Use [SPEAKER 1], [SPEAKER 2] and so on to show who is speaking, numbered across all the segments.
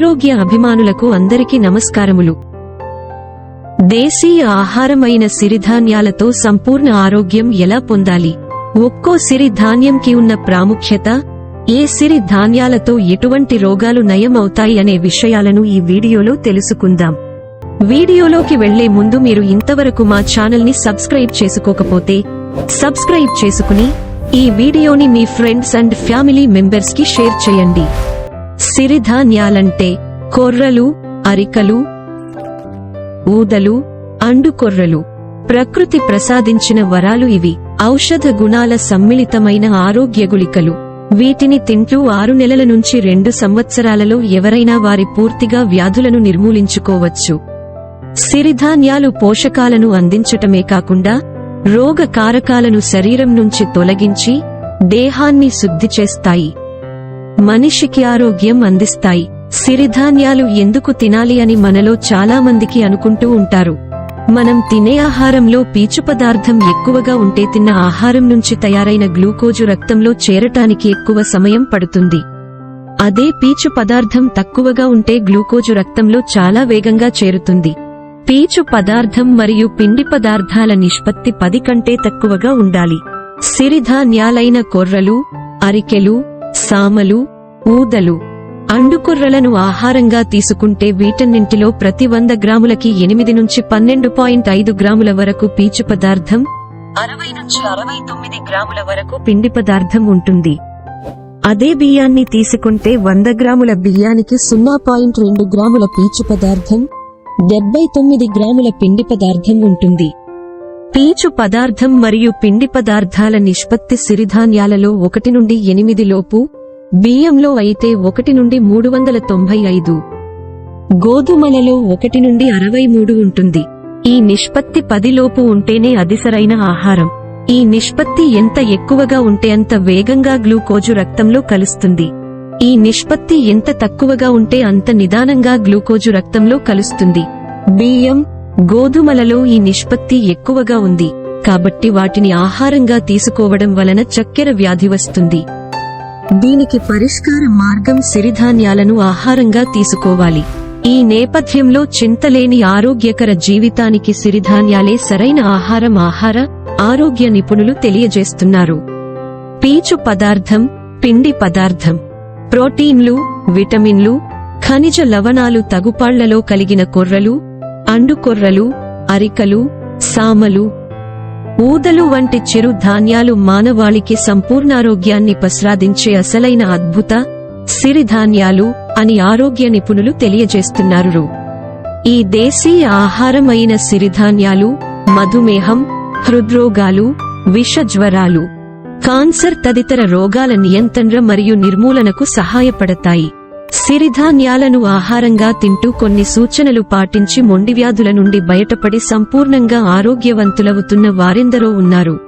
[SPEAKER 1] ఆరోగ్య అభిమానులకు అందరికీ నమస్కారములు. దేశీయ ఆహారమైన సిరిధాన్యాలతో సంపూర్ణ ఆరోగ్యం ఎలా పొందాలి? ఒక్కో సిరిధాన్యంకి ఉన్న ప్రాముఖ్యత ఏ సిరిధాన్యాలతో ఎటువంటి రోగాలు నయం అవుతాయి అనే విషయాలను ఈ వీడియోలో తెలుసుకుందాం. వీడియోలోకి వెళ్ళే ముందు మీరు ఇంతవరకు మా ఛానల్ని సబ్స్క్రైబ్ చేసుకోకపోతే సబ్స్క్రైబ్ చేసుకుని ఈ వీడియోని మీ ఫ్రెండ్స్ అండ్ ఫ్యామిలీ మెంబర్స్కి షేర్ చేయండి. సిరిధాన్యాలంటే కొర్రలు అరికలు ఊదలు అండుకొర్రలు. ప్రకృతి ప్రసాదించిన వరాలు ఇవి. ఔషధ గుణాల సమ్మిళితమైన ఆరోగ్య గుళికలు. వీటిని తింటూ ఆరు నెలల నుంచి రెండు సంవత్సరాలలో ఎవరైనా వారి పూర్తిగా వ్యాధులను నిర్మూలించుకోవచ్చు. సిరిధాన్యాలు పోషకాలను అందించటమే కాకుండా రోగ కారకాలను శరీరం నుంచి తొలగించి దేహాన్ని శుద్ధి చేస్తాయి. మనిషికి ఆరోగ్యం అందిస్తాయి. సిరిధాన్యాలు ఎందుకు తినాలి అని మనలో చాలా మందికి అనుకుంటూ ఉంటారు. మనం తినే ఆహారంలో పీచు పదార్థం ఎక్కువగా ఉంటే తిన్న ఆహారం నుంచి తయారైన గ్లూకోజు రక్తంలో చేరటానికి ఎక్కువ సమయం పడుతుంది. అదే పీచు పదార్థం తక్కువగా ఉంటే గ్లూకోజు రక్తంలో చాలా వేగంగా చేరుతుంది. పీచు పదార్థం మరియు పిండి పదార్థాల నిష్పత్తి పది కంటే తక్కువగా ఉండాలి. సిరిధాన్యాలైన కొర్రలు అరికెలు సామలు ఊదలు అండుకొర్రలను ఆహారంగా తీసుకుంటే వీటన్నింటిలో ప్రతి వంద గ్రాములకి ఎనిమిది నుంచి పన్నెండు పాయింట్ ఐదు గ్రాముల వరకు పీచు పదార్థం అరవై నుంచి అరవై తొమ్మిది గ్రాముల వరకు పిండి పదార్థం ఉంటుంది. అదే బియ్యాన్ని తీసుకుంటే వంద గ్రాముల బియ్యానికి సున్నా పాయింట్ రెండు గ్రాముల పీచు పదార్థం డెబ్బై తొమ్మిది గ్రాముల పిండి పదార్థం ఉంటుంది. పీచు పదార్థం మరియు పిండి పదార్థాల నిష్పత్తి సిరిధాన్యాలలో ఒకటి నుండి ఎనిమిది లోపు బియ్యంలో అయితే ఒకటి నుండి మూడు వందల తొంభై ఐదు. గోధుమలలో ఒకటి నుండి అరవై మూడు ఉంటుంది. ఈ నిష్పత్తి పదిలోపు ఉంటేనే అది సరైన ఆహారం. ఈ నిష్పత్తి ఎంత ఎక్కువగా ఉంటే అంత వేగంగా గ్లూకోజు రక్తంలో కలుస్తుంది. ఈ నిష్పత్తి ఎంత తక్కువగా ఉంటే అంత నిదానంగా గ్లూకోజు రక్తంలో కలుస్తుంది. బియ్యం గోధుమలలో ఈ నిష్పత్తి ఎక్కువగా ఉంది. కాబట్టి వాటిని ఆహారంగా తీసుకోవడం వలన చక్కెర వ్యాధి వస్తుంది. దీనికి పరిష్కార మార్గం సిరిధాన్యాలను ఆహారంగా తీసుకోవాలి. ఈ నేపథ్యంలో చింతలేని ఆరోగ్యకర జీవితానికి సిరిధాన్యాలే సరైన ఆహారం ఆహార ఆరోగ్య నిపుణులు తెలియజేస్తున్నారు. పీచు పదార్థం పిండి పదార్థం ప్రోటీన్లు విటమిన్లు ఖనిజ లవణాలు తగుపాళ్ళలో కలిగిన కొర్రలు అండుకొర్రలు అరికలు సామలు ఊదలు వంటి చిరు ధాన్యాలు మానవాళికి సంపూర్ణారోగ్యాన్ని ప్రసాదించే అసలైన అద్భుత సిరిధాన్యాలు అని ఆరోగ్య నిపుణులు తెలియజేస్తున్నారు. ఈ దేశీయ ఆహారం అయిన సిరిధాన్యాలు మధుమేహం హృద్రోగాలు విష జ్వరాలు కాన్సర్ తదితర రోగాల నియంత్రణ మరియు నిర్మూలనకు సహాయపడతాయి. సిరిధాన్యాలను ఆహారంగా తింటూ కొన్ని సూచనలు పాటించి మొండివ్యాధుల నుండి బయటపడి సంపూర్ణంగా ఆరోగ్యవంతులవుతున్న వారెందరో ఉన్నారు.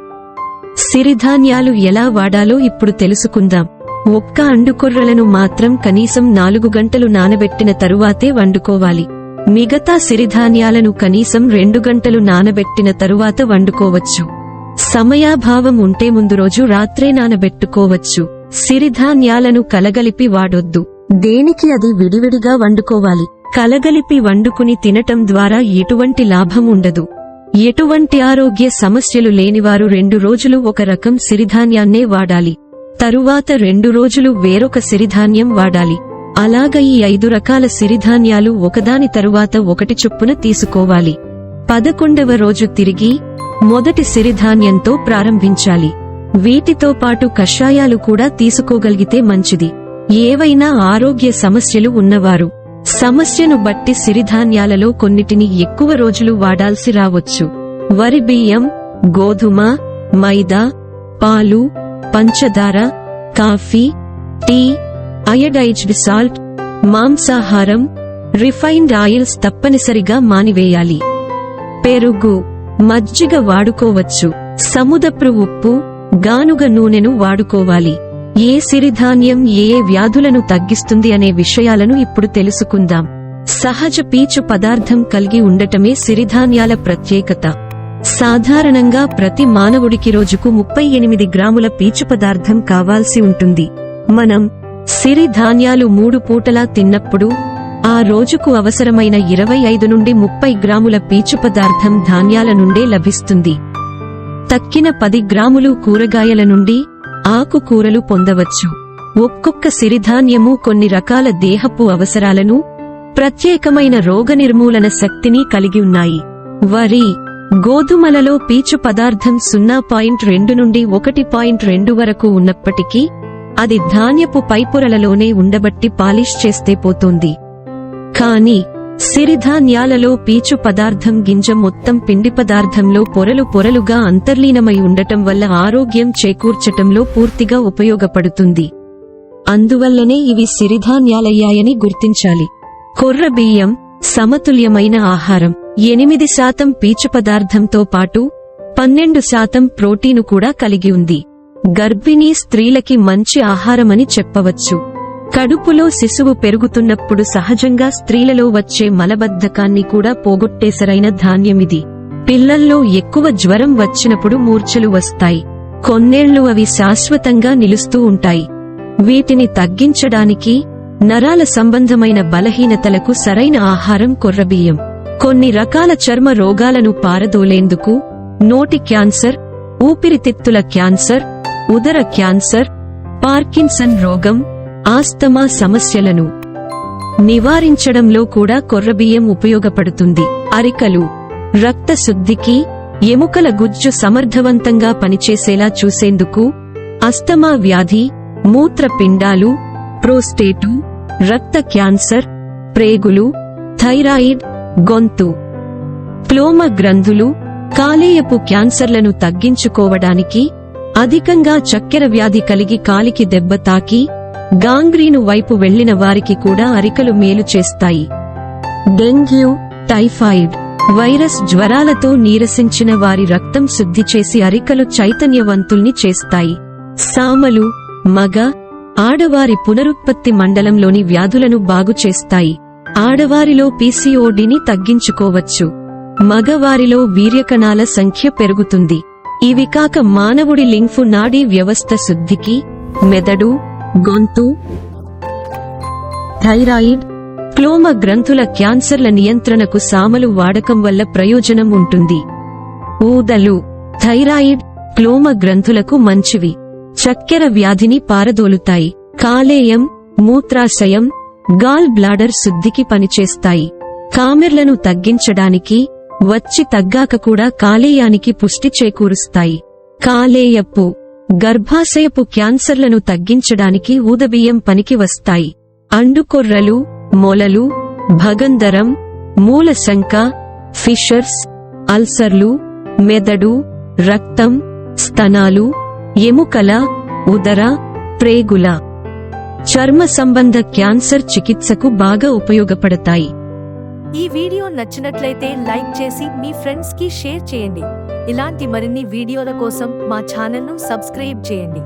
[SPEAKER 1] సిరిధాన్యాలు ఎలా వాడాలో ఇప్పుడు తెలుసుకుందాం. ఒక్క అండుకొర్రలను మాత్రం కనీసం నాలుగు గంటలు నానబెట్టిన తరువాతే వండుకోవాలి. మిగతా సిరిధాన్యాలను కనీసం రెండు గంటలు నానబెట్టిన తరువాత వండుకోవచ్చు. సమయాభావం ఉంటే ముందు రోజు రాత్రే నానబెట్టుకోవచ్చు. సిరిధాన్యాలను కలగలిపి వాడొద్దు. దేనికి అది విడివిడిగా వండుకోవాలి? కలగలిపి వండుకుని తినటం ద్వారా ఎటువంటి లాభం ఉండదు. ఎటువంటి ఆరోగ్య సమస్యలు లేనివారు రెండు రోజులు ఒక రకం సిరిధాన్యాన్నే వాడాలి. తరువాత రెండు రోజులు వేరొక సిరిధాన్యం వాడాలి. అలాగ ఈ ఐదు రకాల సిరిధాన్యాలు ఒకదాని తరువాత ఒకటి చొప్పున తీసుకోవాలి. పదకొండవ రోజు తిరిగి మొదటి సిరిధాన్యంతో ప్రారంభించాలి. వీటితో పాటు కషాయాలు కూడా తీసుకోగలిగితే మంచిది. ఏవైనా ఆరోగ్య సమస్యలు ఉన్నవారు సమస్యను బట్టి సిరిధాన్యాలలో కొన్నిటిని ఎక్కువ రోజులు వాడాల్సి రావచ్చు. వరి బియ్యం గోధుమ మైదా పాలు పంచదార కాఫీ టీ అయడైజ్డ్ సాల్ట్ మాంసాహారం రిఫైన్డ్ ఆయిల్స్ తప్పనిసరిగా మానివేయాలి. పెరుగు మజ్జిగ వాడుకోవచ్చు. సముదప్రు ఉప్పు గానుగ నూనెను వాడుకోవాలి. ఏ సిరిధాన్యం ఏ వ్యాధులను తగ్గిస్తుంది అనే విషయాలను ఇప్పుడు తెలుసుకుందాం. సహజ పీచు పదార్థం కలిగి ఉండటమే సిరిధాన్యాల ప్రత్యేకత. సాధారణంగా ప్రతి మానవుడికి రోజుకు ముప్పై ఎనిమిది గ్రాముల పీచు పదార్థం కావాల్సి ఉంటుంది. మనం సిరిధాన్యాలు మూడు పూటలా తిన్నప్పుడు ఆ రోజుకు అవసరమైన ఇరవై ఐదు నుండి ముప్పై గ్రాముల పీచు పదార్థం ధాన్యాల నుండే లభిస్తుంది. తక్కిన పది గ్రాములు కూరగాయల నుండి ఆకుకూరలు పొందవచ్చు. ఒక్కొక్క సిరిధాన్యము కొన్ని రకాల దేహపు అవసరాలను ప్రత్యేకమైన రోగనిర్మూలన శక్తిని కలిగి ఉన్నాయి. వరి గోధుమలలో పీచు పదార్థం సున్నా పాయింట్ రెండు నుండి ఒకటి పాయింట్ రెండు వరకు ఉన్నప్పటికీ అది ధాన్యపు పైపొరలలోనే ఉండబట్టి పాలిష్ చేస్తే పోతుంది. కాని సిరిధాన్యాలలో పీచు పదార్థం గింజ మొత్తం పిండి పదార్థంలో పొరలు పొరలుగా అంతర్లీనమై ఉండటం వల్ల ఆరోగ్యం చేకూర్చటంలో పూర్తిగా ఉపయోగపడుతుంది. అందువల్లనే ఇవి సిరిధాన్యాలయ్యాయని గుర్తించాలి. కొర్ర బియ్యం సమతుల్యమైన ఆహారం ఎనిమిది శాతం పీచు పదార్థంతో పాటు పన్నెండు శాతం ప్రోటీను కూడా కలిగి ఉంది. గర్భిణీ స్త్రీలకి మంచి ఆహారమని చెప్పవచ్చు. కడుపులో శిశువు పెరుగుతున్నప్పుడు సహజంగా స్త్రీలలో వచ్చే మలబద్ధకాన్ని కూడా పోగొట్టేసరైన ధాన్యమిది. పిల్లల్లో ఎక్కువ జ్వరం వచ్చినప్పుడు మూర్ఛలు వస్తాయి. కొన్నేళ్ళు అవి శాశ్వతంగా నిలుస్తూ ఉంటాయి. వీటిని తగ్గించడానికి నరాల సంబంధమైన బలహీనతలకు సరైన ఆహారం కొర్రబియ్యం. కొన్ని రకాల చర్మ రోగాలను పారదోలేందుకు నోటి క్యాన్సర్ ఊపిరితిత్తుల క్యాన్సర్ ఉదర క్యాన్సర్ పార్కిన్సన్ రోగం ఆస్తమా సమస్యలను నివారించడంలో కూడా కొర్రబియ్యం ఉపయోగపడుతుంది. అరికలు రక్త శుద్ధికి ఎముకల గుజ్జు సమర్థవంతంగా పనిచేసేలా చూసేందుకు అస్తమా వ్యాధి మూత్రపిండాలు ప్రోస్టేటు రక్త క్యాన్సర్ ప్రేగులు థైరాయిడ్ గొంతు ప్లోమ గ్రంథులు కాలేయపు క్యాన్సర్లను తగ్గించుకోవడానికి అధికంగా చక్కెర వ్యాధి కలిగి కాలికి దెబ్బ తాకి గాంగ్రీను వైపు వెళ్ళిన వారికి కూడా అరికలు మేలు చేస్తాయి. డెంగ్యూ టైఫాయిడ్ వైరస్ జ్వరాలతో నీరసించిన వారి రక్తం శుద్ధి చేసి అరికలు చైతన్యవంతుల్ని చేస్తాయి. సామలు మగ ఆడవారి పునరుత్పత్తి మండలంలోని వ్యాధులను బాగు చేస్తాయి. ఆడవారిలో పీసీఓడిని తగ్గించుకోవచ్చు. మగవారిలో వీర్యకణాల సంఖ్య పెరుగుతుంది. ఇవి కాక మానవుడి లింఫు నాడీ వ్యవస్థ శుద్ధికి మెదడు గొంతు థైరాయిడ్ క్లోమ గ్రంథుల క్యాన్సర్ల నియంత్రణకు సామలు వాడకం వల్ల ప్రయోజనం ఉంటుంది. ఊదలు థైరాయిడ్ క్లోమ గ్రంథులకు మంచివి. చక్కెర వ్యాధిని పారదోలుతాయి. కాలేయం మూత్రాశయం గాల్ బ్లాడర్ శుద్ధికి పనిచేస్తాయి. కామెర్లను తగ్గించడానికి వచ్చి తగ్గాక కూడా కాలేయానికి పుష్టి చేకూరుస్తాయి. కాలేయపు గర్భాశయపు క్యాన్సర్లను తగ్గించడానికి ఊదబియ్యం పనికి వస్తాయి. అండుకొర్రలు మొలలు భగందరం మూలశంక ఫిషర్స్ అల్సర్లు మెదడు రక్తం స్తనాలు ఎముకల ఉదర ప్రేగుల చర్మ సంబంధ క్యాన్సర్ చికిత్సకు బాగా ఉపయోగపడతాయి.
[SPEAKER 2] ఈ వీడియో నచ్చినట్లయితే లైక్ చేసి మీ ఫ్రెండ్స్కి షేర్ చేయండి. ఇలాంటి మరిన్ని వీడియోల కోసం మా ఛానల్ను సబ్స్క్రైబ్ చేయండి.